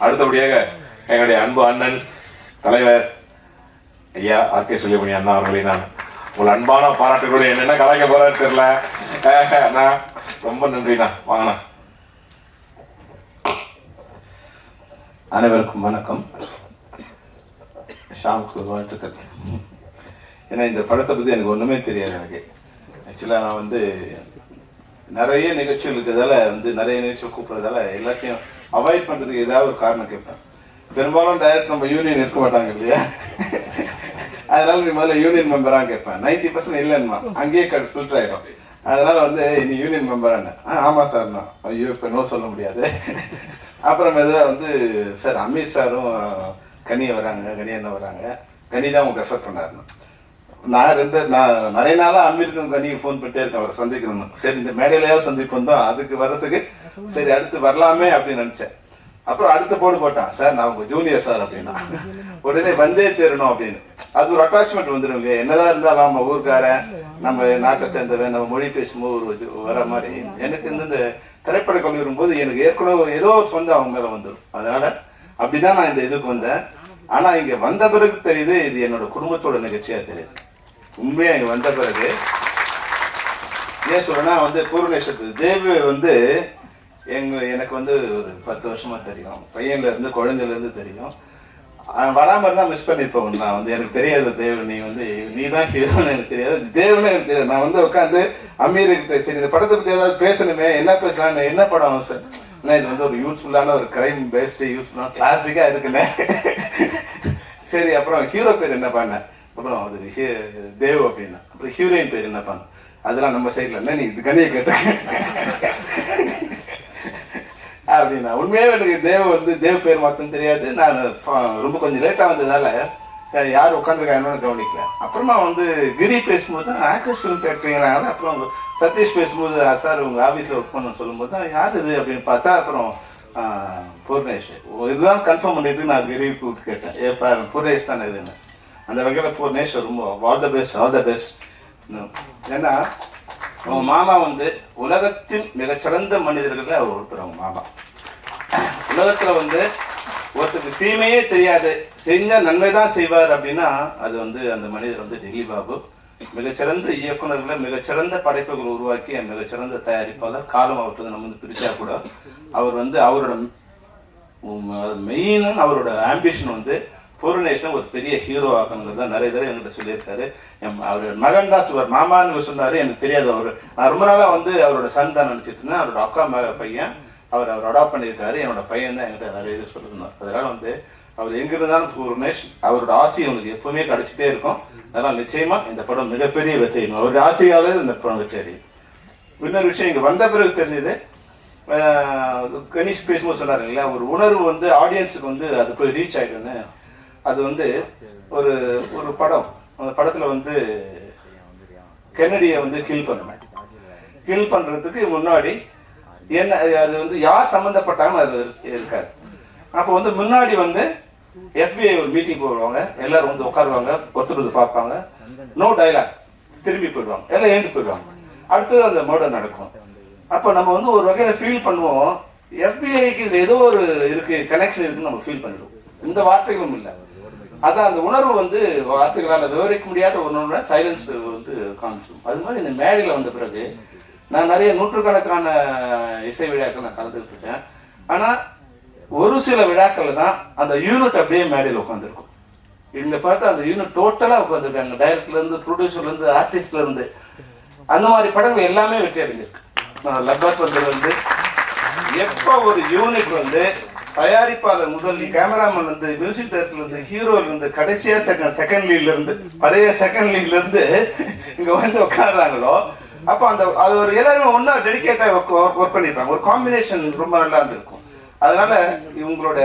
அடுத்தபடியாக எங்களுடைய அன்பு அண்ணன் தலைவர் ஐயா ஆர் கே சுல்லிமணி அண்ணா அவர்களை நான் உங்கள் அன்பான பாராட்டுகளோடு என்னென்ன கலாய்க்க போறான்னு தெரியல. அண்ணா ரொம்ப நன்றிண்ணா. வாங்கண்ணா. அனைவருக்கும் வணக்கம். ஷாமுக்கு வாழ்த்துக்கள். ஏன்னா இந்த படத்தை பற்றி எனக்கு ஒன்றுமே தெரியாது எனக்கு. ஆக்சுவலாக நான் வந்து நிறைய நிகழ்ச்சிகள் இருக்கிறதால வந்து நிறைய நிகழ்ச்சிகள் கூப்பிட்றதால எல்லாத்தையும் அவாய்ட் பண்ணுறதுக்கு ஏதாவது ஒரு காரணம் கேட்பேன். பெரும்பாலும் டைரக்ட் நம்ம யூனியன் இருக்க மாட்டாங்க இல்லையா? அதனால நீ முதல்ல யூனியன் மெம்பராக கேட்பேன். நைன்டி பர்சன்ட் இல்லைன்னுமா? அங்கேயே கட் ஃபில்டர் ஆகிடும் அதனால வந்து நீ யூனியன் மெம்பரான ஆமாம் சார்ண்ணா ஐயோ இப்போ நோ சொல்ல முடியாது. அப்புறம் எதாவது வந்து சார் அமீர் சாரும் கனியை வராங்க கனி என்ன வராங்க? கனி தான் அவங்க ரெஃபர் பண்ணாருன்னு. நான் ரெண்டு நான் நிறைய நாளாக அமீருக்கும் கனிக்கு ஃபோன் பண்ணிட்டே இருக்கேன் அவரை சந்திக்கணும் சரி இந்த மேடையிலேயாவது சந்திப்போம் தான் அதுக்கு வர்றதுக்கு சரி அடுத்து வரலாமே அப்படின்னு நினச்சேன். அப்புறம் அடுத்த போடு போட்டான். சார் நான் உங்கள் ஜூனியர் சார் அப்படின்னா. உடனே வந்தே தேரணும் அப்படின்னு. அது ஒரு அட்டாச்மெண்ட் வந்துடும் இல்லையா? என்னதான் இருந்தாலும் நம்ம ஊருக்காரன் நம்ம நாட்டை சேர்ந்தவன் நம்ம மொழி பேசும்போது ஒரு வர மாதிரி. எனக்கு வந்து இந்த திரைப்பட கல்வி வரும்போது எனக்கு ஏற்கனவே ஏதோ ஒரு சொந்தம் அவங்க மேலே வந்துடும் அதனால அப்படிதான் நான் இந்த இதுக்கு வந்தேன். ஆனால் இங்கே வந்த பிறகு தெரியுது இது என்னோட குடும்பத்தோட நிகழ்ச்சியாக தெரியுது. உண்மையாக இங்கே வந்த பிறகு ஏன் சொல்றேன்னா வந்து பூர்ணேஸ்வரத்து தேவி வந்து எங்க எனக்கு வந்து ஒரு பத்து வருஷமாக தெரியும். பையன்லேருந்து குழந்தையிலேருந்து தெரியும். வராமல் தான் மிஸ் பண்ணிருப்பேன் நான் வந்து எனக்கு தெரியாது தேவன் நீ வந்து நீ தான் ஹீரோன்னு எனக்கு தெரியாது. தேவனே எனக்கு தெரியாது. நான் வந்து உட்காந்து அமீருக்கு சரி இந்த படத்தை பற்றி ஏதாவது பேசணுமே என்ன பேசலாம்னு என்ன படம் சார் ஆனால் இது வந்து ஒரு யூஸ்ஃபுல்லான ஒரு கிரைம் பேஸ்டு யூஸ்ஃபுல்லான கிளாசிக்காக இருக்குண்ணே. சரி அப்புறம் ஹீரோ பேர் என்ன பண்ண? அப்புறம் அது ஹீ- தேவ் அப்படின்னா அப்புறம் ஹீரோயின் பேர் என்ன பண்ண? அதெல்லாம் நம்ம சைடில் என்ன நீ இது கனியை கேட்ட அப்படின்னா உண்மையாகவே எனக்கு தேவ் வந்து தேவ் பேர் மாத்தம் தெரியாது. நான் ரொம்ப கொஞ்சம் லேட்டாக வந்ததால யார் உட்காந்துருக்காங்கன்னு கவனிக்கல. அப்புறமா வந்து கிரி பேசும்போது தான் ஆக்டர்ஸ் ஃபிலிம் ஃபேக்ட்ரிங்கிறாங்க அப்புறம் சதீஷ் பேசும்போது சார் உங்கள் ஆஃபீஸில் ஒர்க் பண்ண சொல்லும்போது தான் யார் இது? அப்படின்னு பார்த்தா அப்புறம் பூர்ணேஷ் இதுதான் கன்ஃபார்ம் பண்ணிட்டு நான் கிரி கூப்பிட்டு கேட்டேன் ஏப்பா பூர்ணேஷ் தானே இதுன்னு அந்த வகையில் பூர்ணேஷ் ரொம்ப all the best all the best ஏன்னா அவங்க மாமா வந்து உலகத்தின் மிகச்சிறந்த மனிதர்களில் அவர் ஒருத்தர் அவங்க மாமா. உலகத்தில் வந்து ஒருத்தருக்கு தீமையே தெரியாது. செஞ்சால் நன்மை தான் செய்வார் அப்படின்னா அது வந்து அந்த மனிதர் வந்து டெல்லி பாபு. மிகச்சிறந்த இயக்குனர்களை மிகச்சிறந்த படைப்புகளை உருவாக்கி மிகச்சிறந்த தயாரிப்பாளர். காலம் அவர்கிட்ட நம்ம வந்து பிரித்தா கூட அவர் வந்து அவரோட மெயினாக அவரோட ஆம்பிஷன் வந்து பூர்ணேஷன் ஒரு பெரிய ஹீரோ ஆக்கணுங்கிறது தான் நிறைய தடவை என்கிட்ட சொல்லியிருக்காரு. என் அவர் மகன் தான் சொல்வார் மாமான்னு சொன்னார் எனக்கு தெரியாது அவர். நான் ரொம்ப நாளாக வந்து அவரோட சன் தான் நினச்சிட்டு இருந்தேன். அவரோட அக்கா மக பையன் அவர் அவர் அடாப்ட் பண்ணியிருக்காரு. என்னோட பையன் தான் என்கிட்ட நிறைய இது சொல்லியிருந்தார். அதனால் வந்து அவர் எங்க இருந்தாலும் பூர்ணேஷ் அவரோட ஆசை உங்களுக்கு எப்பவுமே கிடச்சிட்டே இருக்கும். அதனால் நிச்சயமாக இந்த படம் மிகப்பெரிய வெற்றி. அவருடைய ஆசையாளர் இந்த படம் வெற்றி இன்னொரு விஷயம் இங்கே வந்த பிறகு தெரிஞ்சது ஆஹ் கணேஷ் பேசும்போது சொன்னார் இல்லையா ஒரு உணர்வு வந்து ஆடியன்ஸுக்கு வந்து அது போய் ரீச் ஆகிடும்னு அது வந்து ஒரு ஒரு படம். அந்த படத்துல வந்து கென்னடியை வந்து கில் பண்ணுவேன் கில் பண்றதுக்கு முன்னாடி என்ன அது வந்து யார் சம்மந்தப்பட்டாங்கன்னு அது இருக்காது. அப்போ வந்து முன்னாடி வந்து எஃபிஐ ஒரு மீட்டிங் போடுவாங்க. எல்லாரும் வந்து உட்காருவாங்க ஒருத்தர் வந்து பார்ப்பாங்க. நோ டைலாக் திரும்பி போயிடுவாங்க. எல்லாம் எழுந்து போயிடுவாங்க. அடுத்தது அந்த மர்டர் நடக்கும். அப்போ நம்ம வந்து ஒரு வகையில் ஃபீல் பண்ணுவோம். எஃபிஐக்கு இது ஏதோ ஒரு இருக்கு கனெக்ஷன் இருக்குன்னு நம்ம ஃபீல் பண்ணிடுவோம். இந்த வார்த்தைகளும் இல்லை. அதான் அந்த உணர்வு வந்து வார்த்தைகளால் விவரிக்க முடியாத ஒன்று சைலன்ஸ் வந்து காமிச்சிடும் அது மாதிரி இந்த மேடையில் வந்த பிறகு நான் நிறைய நூற்றுக்கணக்கான இசை விழாக்கள் நான் கலந்துட்டு ஆனால் ஒரு சில விழாக்களில் தான் அந்த யூனிட் அப்படியே மேடையில் உட்காந்துருக்கும் இங்க பார்த்தா அந்த யூனிட் டோட்டலாக உட்காந்துருக்காங்க டைரக்டர்லேருந்து ப்ரொடியூசர்லேருந்து ஆர்டிஸ்ட்லேருந்து அந்த மாதிரி படங்கள் எல்லாமே வெற்றி அடைஞ்சிருக்கு. நான் லப்பாத் வந்து எப்போ ஒரு யூனிட் வந்து தயாரிப்பாளர் முதல் கேமராமேன் இருந்து மியூசிக் டைரக்டர் இருந்து ஹீரோல இருந்து கடைசியா செகண்ட் செகண்ட் லீட்ல இருந்து பழைய செகண்ட் லீட்ல இருந்து இங்க வந்து உட்காடுறாங்களோ அப்போ அந்த அது ஒரு எல்லாருமே ஒன்றா டெடிக்கேட்டாக ஒர்க் பண்ணியிருப்பாங்க ஒரு காம்பினேஷன் ரொம்ப நல்லா இருந்திருக்கும். அதனால இவங்களோட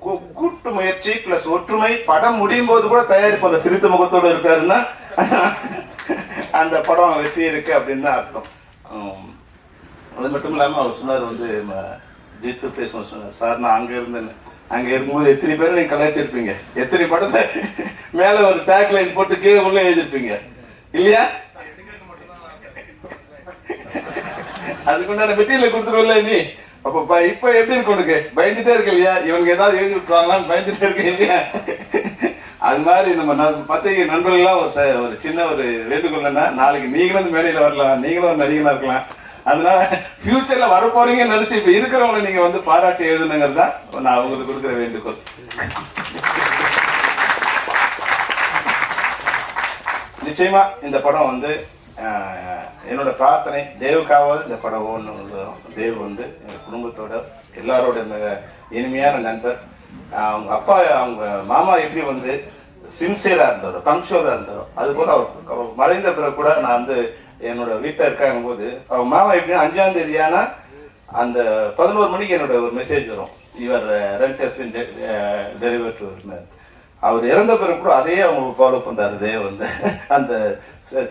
கூ- கூட்டு முயற்சி பிளஸ் ஒற்றுமை படம் முடியும் போது கூட தயாரிப்பாளர் சிரித்த முகத்தோட இருக்காருன்னா அந்த படம் வெற்றி இருக்கு அப்படின்னு தான் அர்த்தம். அது மட்டும் இல்லாமல் அவர் சொன்னார் வந்து ஜித்து பேசுவோம் சொன்னார். சார் நான் அங்கே இருந்தேன்னு அங்கே இருக்கும்போது எத்தனை பேர் நீங்கள் கலாய்ச்சிருப்பீங்க? எத்தனை படத்தை மேலே ஒரு டேக் லைன் போட்டு கீழே உள்ள எழுதிருப்பீங்க? இல்லையா? அதுக்குண்டான மெட்டீரியல் கொடுத்துருவில்ல நீ. அப்பப்பா இப்போ எப்படி இருக்கு உனக்கு? பயந்துட்டே இருக்கு இல்லையா? இவங்க ஏதாவது எழுதி விட்டுருவாங்களான்னு பயந்துட்டே இருக்கு இல்லையா? அது மாதிரி நம்ம பத்திரிகை நண்பர்கள்லாம் ஒரு ச- ஒரு சின்ன ஒரு வேண்டுகோள் என்ன நாளைக்கு நீங்களும் இந்த மேடையில் வரலாம் நீங்களும் ஒரு நடிகனா இருக்கலாம். அதனால ஃபியூச்சரில் வரப்போறீங்கன்னு நினச்சி இப்போ இருக்கிறவங்களை நீங்கள் வந்து பாராட்டி எழுதுனுங்கிறது தான் நான் அவங்களுக்கு கொடுக்குற வேண்டுகோள். நிச்சயமா இந்த படம் வந்து என்னோட பிரார்த்தனை தேவுக்காவது இந்த படம் ஒன்று தேவ் வந்து எங்கள் குடும்பத்தோட எல்லாரோட மிக இனிமையான நண்பர். அவங்க அப்பா அவங்க மாமா எப்படி வந்து சின்சியராக இருந்தாரோ பங்க்சுவலாக இருந்தாரோ அதுபோல் அவர் அவர் மறைந்த பிறகு கூட நான் வந்து என்னோட வீட்டில் இருக்காங்க போது அவர் மாமா எப்படின்னா அஞ்சாம் தேதியான அந்த பதினோரு மணிக்கு என்னோட ஒரு மெசேஜ் வரும். இவர் ரெண்ட் ஹஸ்பின் டெலிவர் டு அவர் இறந்த பிறகு கூட அதையே அவங்க ஃபாலோ பண்ணுறாரு தேவ் வந்து. அந்த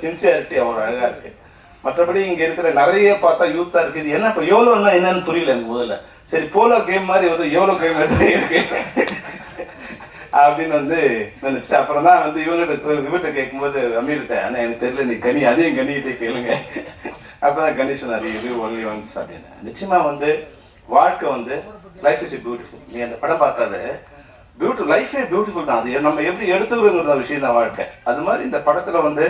சின்சியாரிட்டி அவ்வளோ அழகாக இருக்கு. மற்றபடி இங்கே இருக்கிற நிறைய பார்த்தா யூத்தாக இருக்குது. என்ன இப்போ யோலோன்னா என்னன்னு புரியல எனக்கு முதல்ல. சரி போலோ கேம் மாதிரி வந்து யோலோ கேம் மாதிரி இருக்கு? அப்படின்னு வந்து நினைச்சிட்டு அப்புறம் தான் வந்து இவங்கிட்ட இவர்கிட்ட கேட்கும்போது அமீர்கிட்ட அண்ணா எனக்கு தெரியல நீ கனி அதையும் கனிகிட்டே கேளுங்க. அப்பதான் கணேசன் அறிவு ஒன்லி ஒன்ஸ் அப்படின்னு. நிச்சயமா வந்து வாழ்க்கை வந்து லைஃப் இஸ் பியூட்டிஃபுல் நீ அந்த படம் பார்த்தாலே பியூட்டிஃபுல் லைஃபே பியூட்டிஃபுல் தான். அது நம்ம எப்படி எடுத்துக்கிறோங்கிற விஷயம் தான் வாழ்க்கை. அது மாதிரி இந்த படத்துல வந்து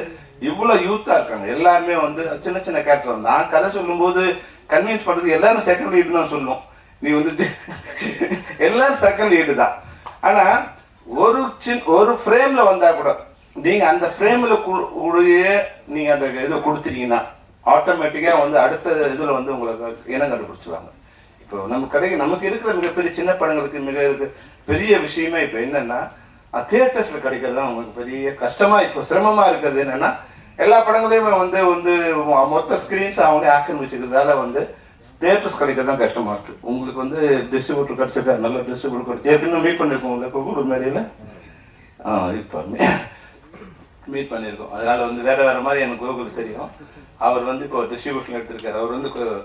இவ்வளோ யூத்தா இருக்காங்க. எல்லாருமே வந்து சின்ன சின்ன கேரக்டர் நான் கதை சொல்லும்போது கன்வின்ஸ் பண்றது எல்லாரும் செகண்ட் லீடு தான் சொல்லுவோம் நீ வந்து எல்லாரும் செகண்ட் லீடு தான். ஆனால் ஒரு சின் ஒரு ஃப்ரேம்ல வந்தா கூட நீங்க அந்த ஃப்ரேம்ல கூடயே நீங்க அந்த இதை கொடுத்துட்டீங்கன்னா ஆட்டோமேட்டிக்கா வந்து அடுத்த இதுல வந்து உங்களுக்கு இனம் கண்டுபிடிச்சிருவாங்க. இப்போ நம்ம கடைக்கு நமக்கு இருக்கிற மிகப்பெரிய சின்ன படங்களுக்கு மிக இருக்கு பெரிய விஷயமே இப்போ என்னன்னா தியேட்டர்ஸ்ல கிடைக்கிறது தான் உங்களுக்கு பெரிய கஷ்டமா இப்போ சிரமமா இருக்கிறது என்னன்னா எல்லா படங்களையும் வந்து வந்து மொத்த ஸ்கிரீன்ஸ் அவங்களே ஆக்கிரமிச்சுக்கிறதால வந்து தேட்டர்ஸ் கிடைக்கிறது தான் கஷ்டமா இருக்குது உங்களுக்கு வந்து டிஸ்ட்ரிபியூட்டர் கிடச்சிருக்கா? நல்ல டிஸ்ட்ரிபியூட்டர் கிடைச்சி. ஏற்கனவே மீட் பண்ணிருக்கோம் உங்களுக்கு ஒரு மேடையில்? ஆ இப்போ மீட் பண்ணியிருக்கோம் அதனால் வந்து வேறு வேறு மாதிரி எனக்கு கோகுல் தெரியும். அவர் வந்து இப்போ டிஸ்ட்ரிபியூஷன் எடுத்திருக்காரு. அவர் வந்து கொ-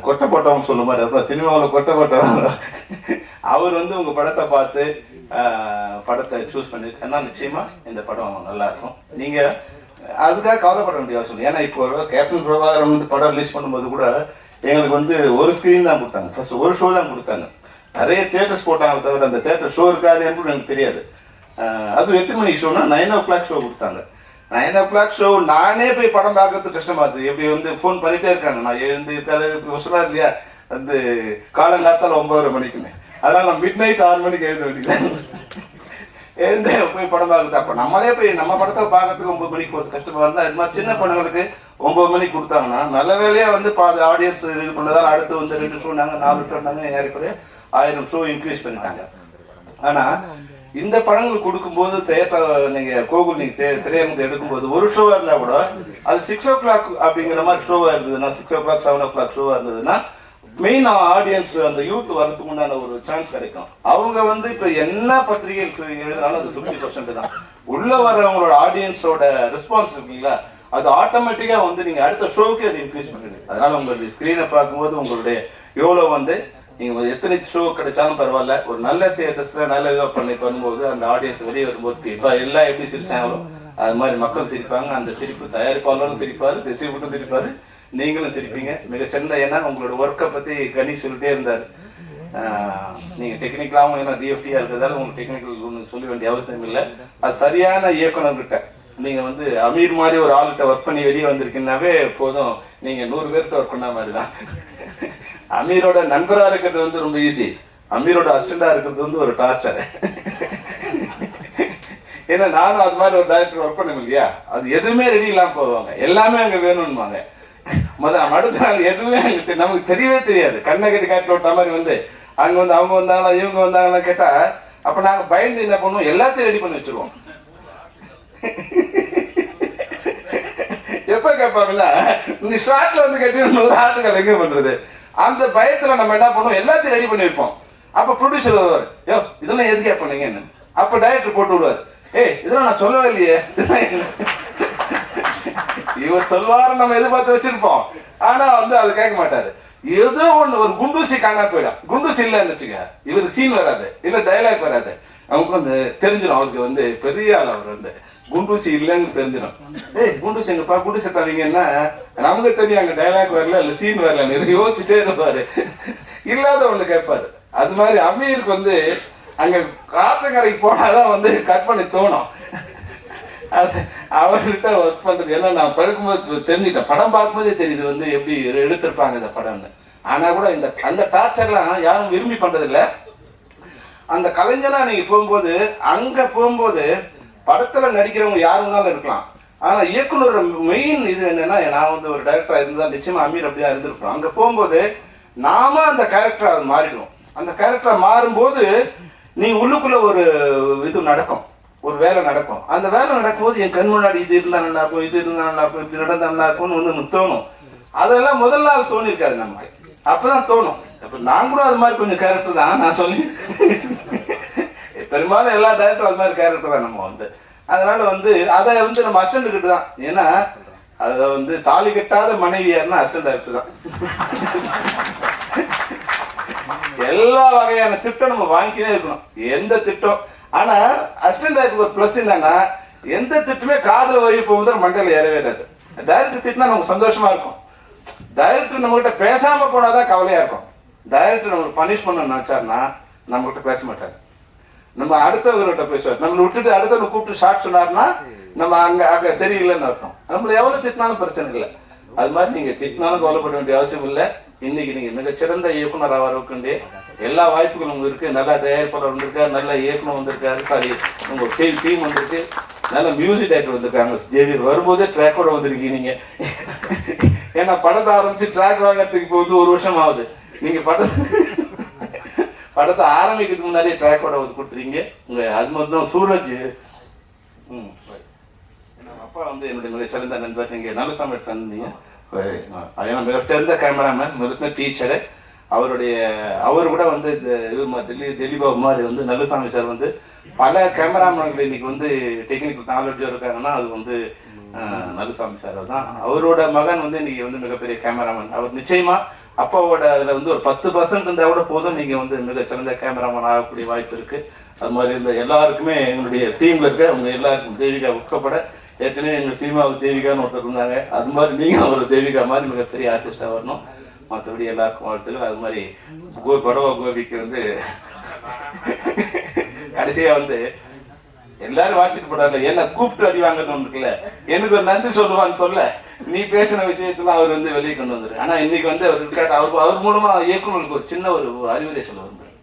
கொட்டை போட்டவன் சொல்ல மாதிரி. அப்புறம் சினிமாவில் கொட்டை போட்டவன் அவர் வந்து உங்கள் படத்தை பார்த்து படத்தை சூஸ் பண்ணியிருக்கேன்னா நிச்சயமாக இந்த படம் நல்லாயிருக்கும் நீங்கள் அதுக்காக கவலைப்பட முடியாது சொல்லுங்கள் ஏன்னா இப்போ கேப்டன் பிரபாகரன் வந்து படம் ரிலீஸ் பண்ணும்போது கூட எங்களுக்கு வந்து ஒரு ஸ்க்ரீன் தான் கொடுத்தாங்க. ஃபர்ஸ்ட் ஒரு ஷோ தான் கொடுத்தாங்க. நிறைய தேட்டர்ஸ் போட்டாங்க தவிர அந்த தேட்டர் ஷோ இருக்காது என்று எனக்கு தெரியாது. அதுவும் எத்தனை மணி ஷோனா நைன் ஓ கிளாக் ஷோ கொடுத்தாங்க. நைன் ஓ கிளாக் ஷோ நானே போய் படம் பார்க்கறது கஷ்டமாக இருக்குது எப்படி வந்து ஃபோன் பண்ணிட்டே இருக்காங்க. நான் எழுந்து இருக்காரு இல்லையா? வந்து காலங்காத்தால் ஒன்பதரை மணிக்குன்னு. அதனால் நான் மிட் நைட் ஆறு மணிக்கு எழுத வேண்டியது எழுந்து போய் படம் பார்க்குறது. அப்போ நம்மளே போய் நம்ம படத்தை பார்க்கறதுக்கு ஒன்பது மணிக்கு போகிறது கஷ்டமாக இருந்தால் இது மாதிரி சின்ன படங்களுக்கு ஒன்பது மணிக்கு கொடுத்தாங்கன்னா நல்ல வேலையா வந்து பாதி ஆடியன்ஸ் இது பண்ணதால் அடுத்து வந்து ரெண்டு ஷோ நாங்கள் நாலு ஷோ நாங்கள் ஏறக்குறைய ஆயிரம் ஷோ இன்க்ரீஸ் பண்ணிட்டாங்க. ஆனா இந்த படங்கள் கொடுக்கும்போது தேட்டர் நீங்க கோகுல் நீங்க திரையரங்கத்தை எடுக்கும்போது ஒரு ஷோவா இருந்தா கூட அது சிக்ஸ் ஓ கிளாக் அப்படிங்கிற மாதிரி ஷோவா இருந்ததுன்னா six o'clock seven o'clock ஷோவா இருந்ததுன்னா மெயின் ஆடியன்ஸ் அந்த யூத் வரதுக்கு உண்டான ஒரு சான்ஸ் கிடைக்கும். அவங்க வந்து இப்ப என்ன பத்திரிகை எழுதினாலும் அது ஃபிஃப்டி பர்சன்ட் தான். உள்ள வர்றவங்களோட ஆடியன்ஸோட ரெஸ்பான்ஸ் இருக்குங்களா அது ஆட்டோமேட்டிக்காக வந்து நீங்கள் அடுத்த ஷோவுக்கு அது இன்க்ரீஸ் பண்ணிடுது அதனால் உங்களுடைய ஸ்க்ரீனை பார்க்கும்போது உங்களுடைய எவ்வளோ வந்து நீங்கள் எத்தனை ஷோ கிடைச்சாலும் பரவாயில்ல. ஒரு நல்ல தியேட்டர்ஸில் நல்ல இதாக பண்ணி பண்ணும்போது அந்த ஆடியன்ஸ் வெளியே வரும்போது இப்போ எல்லாம் எப்படி சிரிச்சாங்களோ அது மாதிரி மக்கள் சிரிப்பாங்க. அந்த சிரிப்பு தயாரிப்பாளரும் சிரிப்பார் டிஸ்ட்ரிபியூட்டரும் சிரிப்பார். நீங்களும் சிரிப்பீங்க. மிகச்சிறந்த ஏன்னா உங்களோட ஒர்க்கை பற்றி கனி சொல்லிட்டே இருந்தார். நீங்கள் டெக்னிக்கலாகவும் ஏன்னா டிஎஃப்டியாக இருக்கிறதால உங்களுக்கு டெக்னிக்கல் ஒன்று சொல்ல வேண்டிய அவசியம் இல்லை. அது சரியான இயக்குனர்கிட்ட நீங்கள் வந்து அமீர் மாதிரி ஒரு ஆள்கிட்ட ஒர்க் பண்ணி வெளியே வந்திருக்கீங்கன்னாவே போதும். நீங்கள் நூறு பேர்கிட்ட ஒர்க் பண்ண மாதிரி தான் அமீரோட நண்பராக இருக்கிறது வந்து ரொம்ப ஈஸி அமீரோட அசிஸ்டண்டாக இருக்கிறது வந்து ஒரு டார்ச்சர் ஏன்னா நானும் அது மாதிரி ஒரு டைரக்டர் ஒர்க் பண்ண இல்லையா? அது எதுவுமே ரெடி இல்லாமல் போவாங்க. எல்லாமே அங்கே வேணும்னுவாங்க. முதல் அடுத்த நாள் எதுவுமே எங்களுக்கு நமக்கு தெரியவே தெரியாது. கண்ணை கட்டி காட்டில் விட்ட மாதிரி வந்து அங்கே வந்து அவங்க வந்தாங்களா இவங்க வந்தாங்களா கேட்டால் அப்போ நாங்கள் பயந்து என்ன பண்ணுவோம்? எல்லாத்தையும் ரெடி பண்ணி வச்சுருவோம். எப்ப கேட்பாங்கல்ல இந்த ஷார்ட்ல வந்து கட்டி நூறு ஆட்டுகள் எங்க பண்றது? அந்த பயத்துல நம்ம என்ன பண்ணுவோம்? எல்லாத்தையும் ரெடி பண்ணி வைப்போம். அப்ப ப்ரொடியூசர் வருவார். யோ இதெல்லாம் எதுக்கே பண்ணீங்கன்னு அப்ப டைரக்டர் போட்டு விடுவார். ஏய் இதெல்லாம் நான் சொல்லவே இல்லையே. இவர் சொல்வாரு நம்ம எதிர்பார்த்து வச்சிருப்போம். ஆனா வந்து அது கேட்க மாட்டாரு. ஏதோ ஒண்ணு ஒரு குண்டூசி காணா போயிடும். குண்டூசி இல்லைன்னு வச்சுக்க இவர் சீன் வராது. இல்ல டயலாக் வராது. நமக்கு வந்து தெரிஞ்சிடும். அவருக்கு வந்து பெரிய ஆள் அவர் வந்து குண்டூசி இல்லைன்னு தெரிஞ்சிடும். ஏய் குண்டூசி எங்கப்பா குண்டூசி எடுத்தாதீங்கன்னா நமக்கு தெரியும் அங்கே டயலாக் வரல இல்லை சீன் வரல நிறைய யோசிச்சுட்டே இருப்பாரு. இல்லாதவங்களை கேட்பாரு. அது மாதிரி அமீருக்கு வந்து அங்கே காத்தங்கரைக்கு போனாதான் வந்து கற்பனை தோணும். அது அவர்கிட்ட ஒர்க் பண்றது. ஏன்னா நான் படுக்கும்போது தெரிஞ்சுட்டேன் படம் பார்க்கும்போதே தெரியுது வந்து எப்படி எடுத்திருப்பாங்க இந்த படம்னு. ஆனா கூட இந்த அந்த டார்ச்சர்லாம் யாரும் விரும்பி பண்றது அந்த கலைஞனாக நீங்கள் போகும்போது அங்கே போகும்போது படத்தில் நடிக்கிறவங்க யாருனாலும் இருக்கலாம். ஆனால் இயக்குனர் மெயின் இது என்னென்னா நான் வந்து ஒரு டைரக்டராக இருந்தால் நிச்சயமாக அமீர் அப்படியா இருந்திருப்போம். அங்கே போகும்போது நாம அந்த கேரக்டர் அது மாறிடும் அந்த கேரக்டரை மாறும்போது நீ உள்ளுக்குள்ளே ஒரு இது நடக்கும். ஒரு வேலை நடக்கும். அந்த வேலை நடக்கும்போது என் கண் முன்னாடி இது இருந்தால் நல்லா இருக்கும் இது இருந்தால் நல்லா இருக்கும் இப்படி நடந்தா நல்லா இருக்கும்னு ஒன்று தோணும். அதெல்லாம் முதல் நாள் தோணி நமக்கு. அப்போ தான் தோணும். அப்போ நான் கூட அது மாதிரி கொஞ்சம் கேரக்டர் தான். நான் சொல்லி பெரும்பாலும் எல்லா டேரக்டரும் அது மாதிரி கேரக்டர் தான் நம்ம வந்து. அதனால வந்து அதை வந்து நம்ம அஸ்டன்ட் கிட்ட தான். ஏன்னா அதை வந்து தாலி கட்டாத மனைவியார்னா அஸ்டன்ட் டேரக்டர் தான். எல்லா வகையான திட்டம் நம்ம வாங்கிக்கினே இருக்கணும். எந்த திட்டம்? ஆனா அஸ்டன்ட் டேரக்டர் ஒரு ப்ளஸ் என்னன்னா எந்த திட்டமே காதுல வழி போகும்போது மண்டல ஏறவே இருக்காது டைரக்டர் திட்டினா நமக்கு சந்தோஷமா இருக்கும். டைரக்டர் நம்ம கிட்ட பேசாம போனாதான் கவலையா இருக்கும். டைரக்டர் நம்மளுக்கு பனிஷ் பண்ண நினைச்சாருன்னா நம்ம கிட்ட பேச மாட்டாரு. நம்ம அடுத்தவங்ககிட்ட பேசுவார் நம்மளை விட்டுட்டு அடுத்தவங்க கூப்பிட்டு ஷார்ட் சொன்னார்னா நம்ம அங்க அங்க சரியில்லைன்னு அர்த்தம். நம்மள எவ்வளவு திட்டினாலும் பிரச்சனை இல்லை. அது மாதிரி நீங்க திட்டினாலும் கவலைப்பட வேண்டிய அவசியம் இல்லை. இன்னைக்கு நீங்க மிகச்சிறந்த இயக்குனர் ஆகிறதுக்கு எல்லா வாய்ப்புகளும் உங்களுக்கு இருக்கு. நல்ல தயாரிப்பாளர் வந்திருக்காரு நல்ல இயக்குனர் வந்திருக்காரு. சாரி உங்க டீம் டீம் வந்திருக்கு. நல்ல மியூசிக் டைரக்டர் வந்திருக்காங்க. ஜேவியர் வரும்போதே ட்ராக்கோட வந்திருக்கீங்க நீங்க. ஏன்னா படத்தை ஆரம்பிச்சு ட்ராக் வாங்கறதுக்கு இப்போ வந்து ஒரு வருஷம் ஆகுது நீங்க படத்தை படத்தை ஆரம்பிக்கிறதுக்கு முன்னாடியே ட்ராக்கோட வந்து கொடுத்துறீங்க உங்க அது மட்டும் சூரஜ். ம். அப்பா வந்து என்னுடைய சிறந்த நண்பர். நீங்க நல்லசாமி சொன்னீங்க ஏன்னா மிக சிறந்த கேமராமேன் மிக டீச்சரு அவருடைய அவர் கூட வந்து இந்த மா- டெல்லி டெல்லி பாபு மாதிரி வந்து நல்லசாமி சார் வந்து பல கேமராமேன்கள் இன்னைக்கு வந்து டெக்னிக்கல் நாலேஜ் இருக்காங்கன்னா அது வந்து நல்லசாமி சார் தான். அவரோட மகன் வந்து இன்னைக்கு வந்து மிகப்பெரிய கேமராமேன் அவர் நிச்சயமா அப்பாவோட அதில் வந்து ஒரு பத்து பர்சன்ட் இருந்தால் கூட போதும். நீங்கள் வந்து மிகச்சிறந்த கேமராமேன் ஆகக்கூடிய வாய்ப்பு இருக்குது அது மாதிரி இந்த எல்லாருக்குமே எங்களுடைய டீமில் இருக்க அவங்க எல்லாருக்கும் தேவிகா உட்கப்பட ஏற்கனவே எங்கள் சினிமாவுக்கு தேவிகான்னு ஒருத்தர் இருந்தாங்க. அது மாதிரி நீங்கள் ஒரு தேவிகா மாதிரி மிகப்பெரிய ஆர்டிஸ்டாக வரணும். மற்றபடி எல்லாருக்கும் வாழ்த்துக்கள். அது மாதிரி கோ படவா கோபிக்கு வந்து கடைசியாக வந்து எல்லாரும் வாழ்த்துட்டு போடாத என்ன கூப்பிட்டு அடி வாங்கணும் இருக்குல்ல? எனக்கு ஒரு நன்றி சொல்லுவான்னு சொல்ல. நீ பேசின விஷயத்துல அவர் வந்து வெளியே கொண்டு வந்துரு. ஆனா இன்னைக்கு வந்து அவர் இருக்காரு. அவர் அவர் மூலமா இயக்குநருக்கு ஒரு சின்ன ஒரு அறிவுரை சொல்ல விரும்புறேன்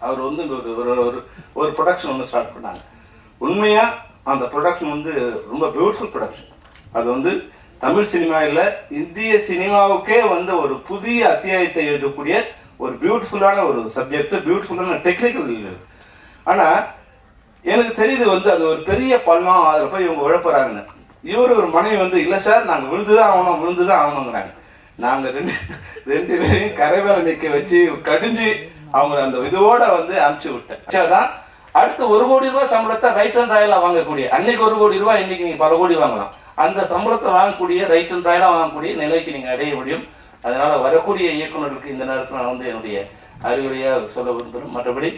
அவர் வந்து ஒரு ஒரு ஒரு ஒரு ப்ரொடக்ஷன் ஒன்று ஸ்டார்ட் பண்ணாங்க. உண்மையா அந்த ப்ரொடக்ஷன் வந்து ரொம்ப பியூட்டிஃபுல் ப்ரொடக்ஷன் அது வந்து தமிழ் சினிமா இல்லை இந்திய சினிமாவுக்கே வந்து ஒரு புதிய அத்தியாயத்தை எழுதக்கூடிய ஒரு பியூட்டிஃபுல்லான ஒரு சப்ஜெக்ட் பியூட்டிஃபுல்லான டெக்னிக்கல் ஆனால் எனக்கு தெரியுது வந்து அது ஒரு பெரிய பள்ளம். அதில் போய் இவங்க உழப்புறாங்கன்னு. இவர் ஒரு மனைவி வந்து இல்லை சார் நாங்கள் விழுந்துதான் ஆகணும் விழுந்துதான் ஆகணுங்கிறாங்க நாங்கள் ரெண்டு ரெண்டு பேரையும் கரை நிற்க வச்சு கடிஞ்சு அவங்கள அந்த இதுவோட வந்து அமுச்சு விட்டேன். தான் அடுத்து ஒரு கோடி ரூபாய் சம்பளத்தை ரைட் அண்ட் ராயலாக வாங்கக்கூடிய அன்னைக்கு ஒரு கோடி ரூபாய் இன்னைக்கு நீங்கள் பல கோடி வாங்கலாம். அந்த சம்பளத்தை வாங்கக்கூடிய ரைட் அண்ட் ராயலாக வாங்கக்கூடிய நிலைக்கு நீங்கள் அடைய முடியும். அதனால வரக்கூடிய இயக்குநர்களுக்கு இந்த நேரத்தில் நான் வந்து என்னுடைய அறிவுரையாக சொல்ல விரும்புகிறேன். மற்றபடி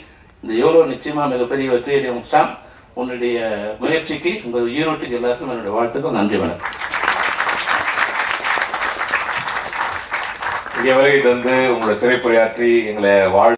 இந்த எவ்வளோ நிச்சயமாக மிகப்பெரிய வெற்றியடைய முஸ்டாம் உன்னுடைய முயற்சிக்கு உங்கள் ஈரோட்டுக்கு எல்லாருக்கும் என்னுடைய வாழ்த்துக்கள் நன்றி வணக்கம். இங்கே வருகை தந்து உங்களோட சிறைப்புரையாற்றி எங்களை வாழ்